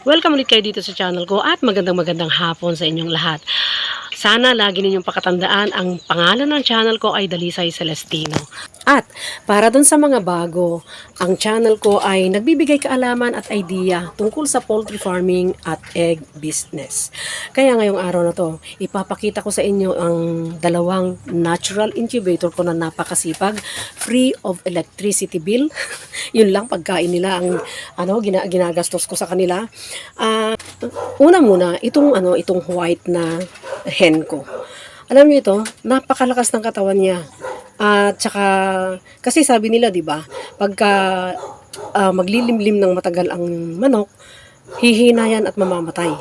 Welcome ulit kayo dito sa channel ko at magandang magandang hapon sa inyong lahat. Sana lagi ninyong pakatandaan ang pangalan ng channel ko ay Dalisay Celestino. At para dun sa mga bago, ang channel ko ay nagbibigay kaalaman at idea tungkol sa poultry farming at egg business. Kaya ngayong araw na to, ipapakita ko sa inyo ang dalawang natural incubator ko na napakasipag, free of electricity bill. Yun lang pagkain nila ang ano gina, ginagastos ko sa kanila. Ah, una muna, itong ano, itong white na hen ko. Alam niyo ito, napakalakas ng katawan niya. At saka, kasi sabi nila, di ba, pagka ah, maglilimlim ng matagal ang manok, hihina yan at mamamatay.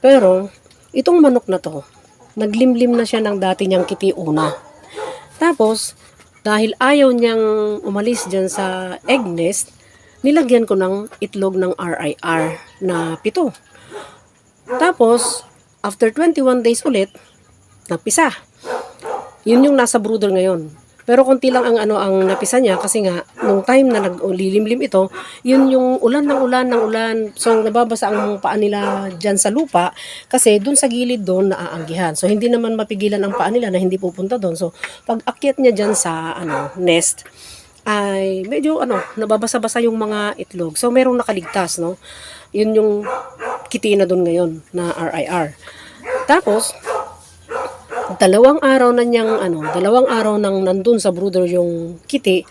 Pero, itong manok na to, naglimlim na siya ng dati niyang kiti una. Tapos, dahil ayaw niyang umalis dyan sa egg nest, nilagyan ko ng itlog ng RIR na pito. Tapos, after 21 days ulit, nagpisa. Yun yung nasa brooder ngayon. Pero konti lang ang ano ang napisa niya kasi nga nung time na naglilimlim ito, yun yung ulan ng ulan ng ulan. So nababasa ang paa nila diyan sa lupa kasi dun sa gilid doon naaanggihan. So hindi naman mapigilan ang paa nila na hindi pupunta doon. So pag akyat niya diyan sa ano nest ay medyo ano nababasa-basa yung mga itlog. So merong nakaligtas no. Yun yung kiti na doon ngayon na RIR. Tapos dalawang araw na niyang ano, dalawang araw nang nandun sa brooder yung kiti,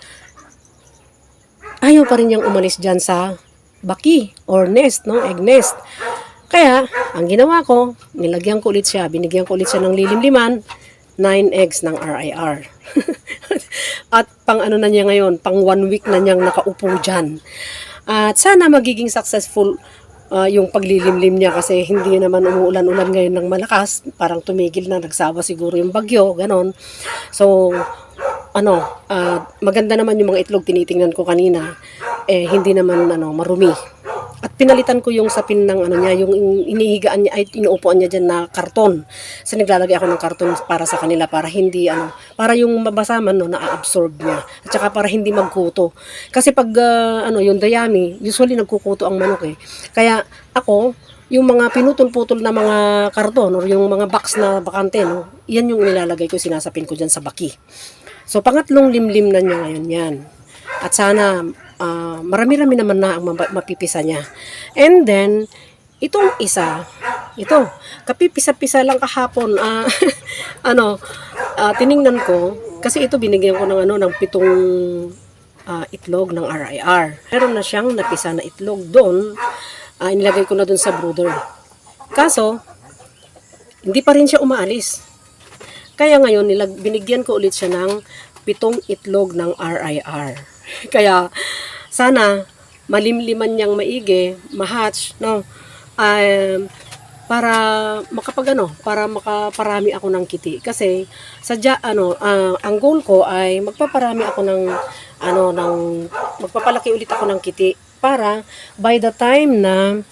ayaw pa rin niyang umalis dyan sa baki or nest, no? Egg nest. Kaya, ang ginawa ko, nilagyan ko ulit siya, binigyan ko ulit siya ng lilimliman, 9 eggs ng RIR. At pang ano na niya ngayon, pang one week na niyang nakaupo dyan. At sana magiging successful ah, yung paglilimlim niya kasi hindi naman umuulan-ulan ngayon ng malakas. Parang tumigil na, nagsawa siguro yung bagyo, ganon. So, ano, ah, maganda naman yung mga itlog tinitingnan ko kanina. Eh, hindi naman ano, marumi. At pinalitan ko yung sapin ng ano niya, yung inihigaan niya, ay inuupuan niya dyan na karton. So naglalagay ako ng karton para sa kanila, para hindi ano, para yung mabasa man no, na-absorb niya. At saka para hindi magkuto. Kasi pag ah, ano, yung dayami, usually nagkukuto ang manok eh. Kaya ako, yung mga pinutol-putol na mga karton or yung mga box na bakante, no, yan yung nilalagay ko, sinasapin ko dyan sa baki. So pangatlong limlim na niya ngayon yan. At sana ah, marami-rami naman na ang mapipisa niya. And then, itong isa, ito, kapipisa-pisa lang kahapon, ah, ano, ah, tiningnan ko, kasi ito binigyan ko ng ano, ng pitong ah, itlog ng RIR. Meron na siyang napisa na itlog doon, ah, inilagay ko na doon sa brooder. Kaso, hindi pa rin siya umaalis. Kaya ngayon, nilag, binigyan ko ulit siya ng pitong itlog ng RIR. Kaya, sana, malimliman niyang maigi, mahatch, no? Um, para makapag ano, para makaparami ako ng kiti. Kasi, sadya, ano, ah, ang goal ko ay magpaparami ako ng, ano, ng, magpapalaki ulit ako ng kiti. Para, by the time na,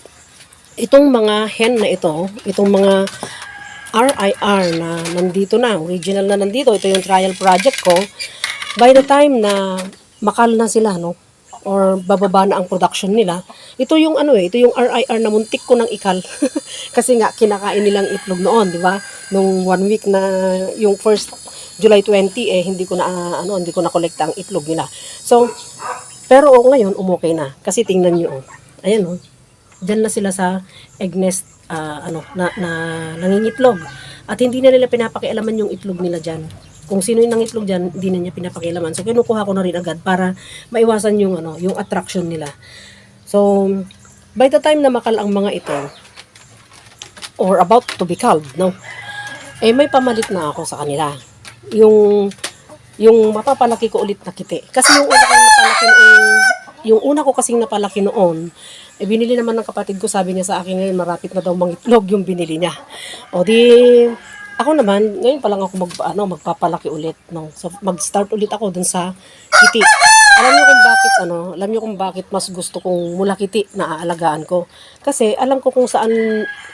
itong mga hen na ito, itong mga RIR na nandito na, original na nandito, ito yung trial project ko, by the time na makal na sila, no, or bababa na ang production nila, ito yung ano eh, ito yung RIR na muntik ko ng ikal. Kasi nga, kinakain nilang itlog noon, di ba? Nung one week na, yung first July 20, eh, hindi ko na, ano, hindi ko na kolekta ang itlog nila. So, pero oh, ngayon, umukay na. Kasi tingnan nyo, oh. Ayan, oh. Diyan na sila sa egg nest, ah, ano, na, na nangingitlog. At hindi na nila pinapakialaman yung itlog nila dyan. Kung sino yung nangitlog dyan, hindi na niya pinapakialaman. So, kinukuha ko na rin agad para maiwasan yung, ano, yung attraction nila. So, by the time na makal ang mga ito, or about to be called, no? Eh, may pamalit na ako sa kanila. Yung, yung mapapalaki ko ulit na kiti. Kasi yung una kong napalaki noon, yung una ko kasing napalaki noon, eh, binili naman ng kapatid ko, sabi niya sa akin ngayon, marapit na daw mangitlog yung binili niya. O di, ako naman, ngayon pa lang ako mag, ano, magpapalaki ulit. No? So, mag-start ulit ako dun sa kiti. Alam niyo kung bakit, ano, alam niyo kung bakit mas gusto kong mula kiti na aalagaan ko. Kasi alam ko kung saan,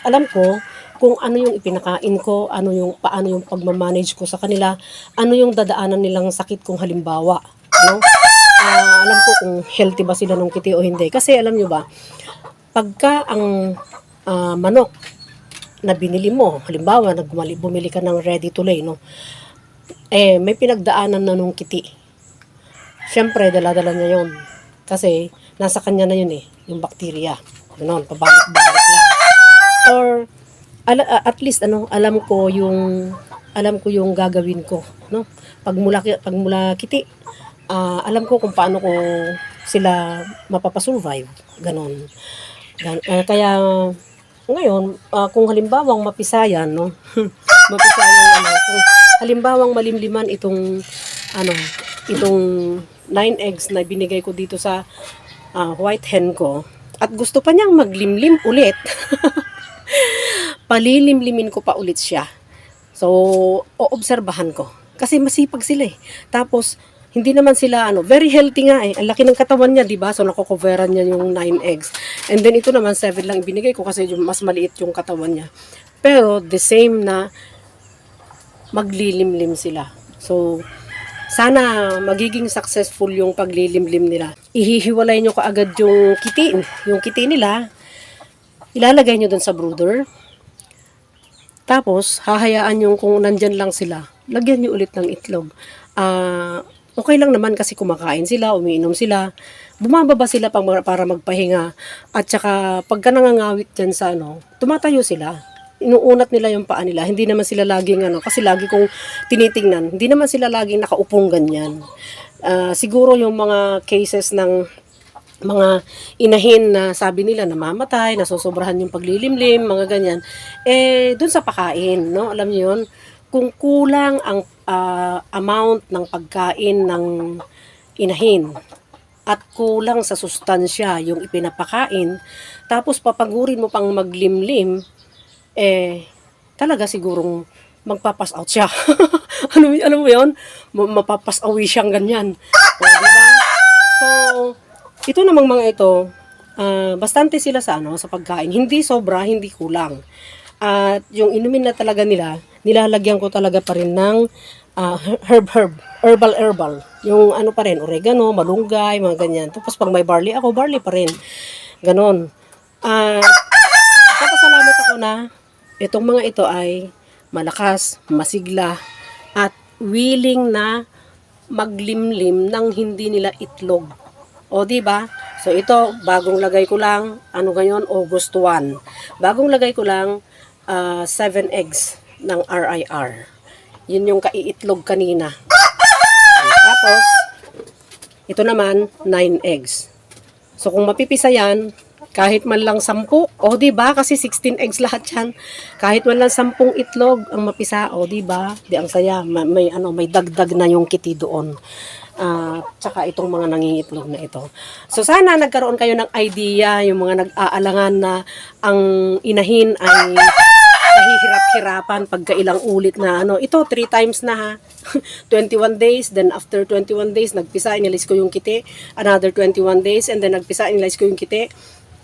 alam ko kung ano yung ipinakain ko, ano yung, paano yung pagmamanage ko sa kanila, ano yung dadaanan nilang sakit kung halimbawa. No? Ah, alam ko kung healthy ba sila nung kiti o hindi. Kasi alam nyo ba, pagka ang ah, manok na binili mo, halimbawa, nagmali, bumili ka ng ready to lay, no? Eh, may pinagdaanan na nung kiti. Siyempre, dala-dala niya yun. Kasi, nasa kanya na yun eh, yung bakterya. Ganon, pabalik-balik lang. Or, ala- at least, ano, alam ko yung, alam ko yung gagawin ko, no? Pag mula, pag mula kiti, ah, alam ko kung paano ko sila mapapasurvive. Ganon. Gan- eh, kaya, ngayon, ah, kung halimbawang mapisayan, no? mapisayan, ano, kung halimbawang malimliman itong, ano, itong 9 eggs na binigay ko dito sa ah, white hen ko, at gusto pa niyang maglimlim ulit, palilimlimin ko pa ulit siya. So, oobserbahan ko. Kasi masipag sila eh. Tapos, hindi naman sila ano, very healthy nga eh. Ang laki ng katawan niya, 'di ba? So nakocoveran niya yung 9 eggs. And then ito naman 7 lang ibinigay ko kasi yung mas maliit yung katawan niya. Pero the same na maglilimlim sila. So sana magiging successful yung paglilimlim nila. Ihihiwalay nyo kaagad yung kiti, yung kiti nila. Ilalagay nyo dun sa brooder. Tapos, hahayaan yung kung nandyan lang sila, lagyan nyo ulit ng itlog. Ah, okay lang naman kasi kumakain sila, umiinom sila, bumababa sila pang para magpahinga. At saka, pagka nangangawit dyan sa ano, tumatayo sila. Inuunat nila yung paa nila. Hindi naman sila laging ano, kasi lagi kong tinitingnan, hindi naman sila laging nakaupong ganyan. Ah, siguro yung mga cases ng mga inahin na sabi nila namamatay, nasusobrahan yung paglilimlim, mga ganyan. Eh, dun sa pakain, no? Alam niyo yun? Kung kulang ang ah, amount ng pagkain ng inahin at kulang sa sustansya yung ipinapakain, tapos papagurin mo pang maglimlim, eh, talaga sigurong magpapas out siya. ano, alam mo yun? Ma- Mapapas away siyang ganyan. O, di ba? So, ito namang mga ito, ah, bastante sila sa ano, sa pagkain. Hindi sobra, hindi kulang. At yung inumin na talaga nila, nilalagyan ko talaga pa rin ng ah, herb herb, herbal herbal. Yung ano pa rin, oregano, malunggay, mga ganyan. Tapos pag may barley ako, barley pa rin. Ganon. At Papasalamat ako na itong mga ito ay malakas, masigla, at willing na maglimlim ng hindi nila itlog. O di ba? So ito, bagong lagay ko lang, ano ngayon, August 1. Bagong lagay ko lang 7 eggs ng RIR. Yun yung kaiitlog kanina. Tapos, ito naman, 9 eggs. So kung mapipisa yan, kahit man lang 10, o di ba? Kasi 16 eggs lahat yan. Kahit man lang 10 itlog ang mapisa, o di ba? Di ang saya, may, may ano, may dagdag na yung kiti doon. Ah, tsaka itong mga nangingitlog na ito. So sana nagkaroon kayo ng idea yung mga nag-aalangan na ang inahin ay nahihirap-hirapan pagka ilang ulit na ano. Ito, 3 times na ha. 21 days, then after 21 days, nagpisa, inalis ko yung kiti. Another 21 days, and then nagpisa, inalis ko yung kiti.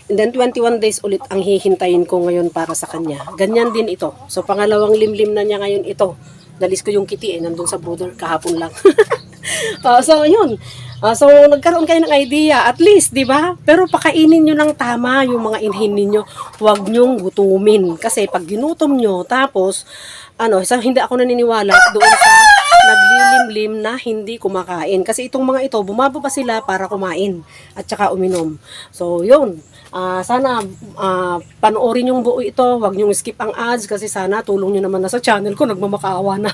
And then 21 days ulit ang hihintayin ko ngayon para sa kanya. Ganyan din ito. So pangalawang limlim na niya ngayon ito. Dalis ko yung kiti eh, nandun sa brother kahapon lang. Ah, so yun. Ah, so nagkaroon kayo ng idea at least, 'di ba? Pero pakainin niyo ng tama yung mga inhin ninyo. Huwag niyong gutumin kasi pag ginutom niyo tapos ano, sa hindi ako naniniwala doon sa naglilimlim na hindi kumakain. Kasi itong mga ito, bumababa sila para kumain at saka uminom. So, yun. Ah, sana ah, panoorin yung buo ito. Huwag niyong skip ang ads kasi sana tulong niyo naman na sa channel ko. Nagmamakaawa na.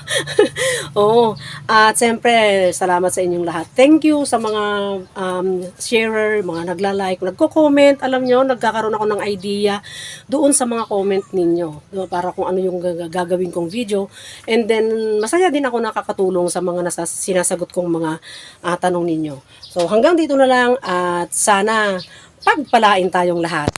Oo. At siyempre, salamat sa inyong lahat. Thank you sa mga um, sharer, mga nagla-like, nagko-comment. Alam nyo, nagkakaroon ako ng idea doon sa mga comment ninyo. Para kung ano yung gag- gagawin kong video. And then, masaya din ako nakakatulong sa mga nasa, sinasagot kong mga ah, tanong ninyo. So, hanggang dito na lang at sana pagpalain tayong lahat.